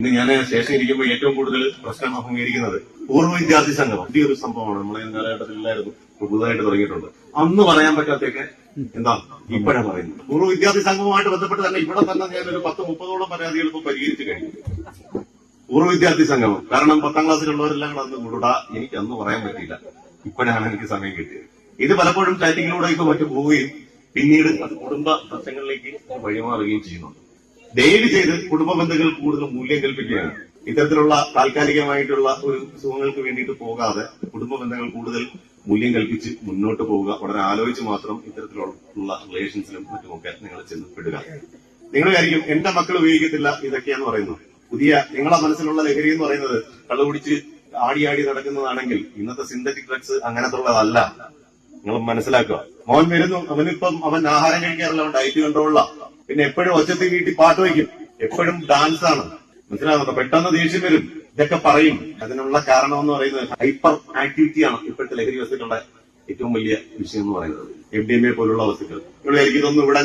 ഇന്ന് ഞാൻ ശേഷം ഇരിക്കുമ്പോൾ ഏറ്റവും കൂടുതൽ പ്രശ്നം അഭിമുഖീകരിക്കുന്നത് പൂർവ വിദ്യാർത്ഥി സംഘം വലിയൊരു സംഭവമാണ്. നമ്മളെ കാലഘട്ടത്തിലായിരുന്നു പുതുതായിട്ട് തുടങ്ങിയിട്ടുണ്ട്. അന്ന് പറയാൻ പറ്റാത്തൊക്കെ എന്താ? ഇപ്പോഴാണ് പറയുന്നത്. പൂർവ വിദ്യാർത്ഥി സംഘവുമായിട്ട് ബന്ധപ്പെട്ട് തന്നെ ഇവിടെ തന്നെ ഞാൻ ഒരു പത്ത് മുപ്പതോളം പരാതികൾ ഇപ്പൊ പരിഹരിച്ചു കഴിഞ്ഞു. പൂർവ വിദ്യാർത്ഥി സംഘം കാരണം പത്താം ക്ലാസ്സിലുള്ളവരെല്ലാം കൂടെ അന്ന് കൂടുടാ എനിക്ക് അന്ന് പറയാൻ പറ്റിയില്ല. ഇപ്പോഴാണ് എനിക്ക് സമയം കിട്ടിയത്. ഇത് പലപ്പോഴും ചാറ്റിങ്ങിലൂടെ ഇപ്പൊ മറ്റു പോവുകയും പിന്നീട് അത് കുടുംബ പ്രശ്നങ്ങളിലേക്ക് വഴിമാറുകയും ചെയ്യുന്നുണ്ട്. ദയവ് ചെയ്ത് കുടുംബ ബന്ധങ്ങൾ കൂടുതൽ മൂല്യം കൽപ്പിക്കുകയാണ്. ഇത്തരത്തിലുള്ള താൽക്കാലികമായിട്ടുള്ള ഒരു സുഖങ്ങൾക്ക് വേണ്ടിയിട്ട് പോകാതെ കുടുംബ ബന്ധങ്ങൾ കൂടുതൽ മൂല്യം കൽപ്പിച്ച് മുന്നോട്ട് പോവുക. വളരെ ആലോചിച്ച് മാത്രം ഇത്തരത്തിലുള്ള റിലേഷൻസിലും മറ്റുമൊക്കെ നിങ്ങൾ ചെന്നപ്പെടുക നിങ്ങൾ വിചാരിക്കും എന്റെ മക്കൾ ഉപയോഗിക്കത്തില്ല ഇതൊക്കെയാന്ന് പറയുന്നത് പുതിയ നിങ്ങളെ മനസ്സിലുള്ള ലഹരി എന്ന് പറയുന്നത് കള്ളു കുടിച്ച് ആടി ആടി നടക്കുന്നതാണെങ്കിൽ ഇന്നത്തെ സിന്തറ്റിക് ഡ്രഗ്സ് അങ്ങനത്തുള്ളതല്ല. നിങ്ങൾ മനസ്സിലാക്കുക. മോൻ വരുന്നു അവനിപ്പം അവൻ ആഹാരം കഴിക്കാറില്ല അവൻ ഡയറ്റ് കൺട്രോളില്ല പിന്നെ എപ്പോഴും ഒച്ചത്തിൽ വീട്ടിൽ പാട്ട് വയ്ക്കും. എപ്പോഴും ഡാൻസ് ആണ്. മനസ്സിലാകുന്നുണ്ടോ പെട്ടെന്ന് ദേഷ്യം വരും. ഇതൊക്കെ പറയും. അതിനുള്ള കാരണം എന്ന് പറയുന്നത് ഹൈപ്പർ ആക്ടിവിറ്റി ആണ് ഇപ്പോഴത്തെ ലഹരി വസ്തുക്കളുടെ ഏറ്റവും വലിയ വിഷയം എന്ന് പറയുന്നത്. എം ഡി എം എ പോലുള്ള വസ്തുക്കൾ. എനിക്കിതൊന്നും എനിക്ക് ഇവിടെ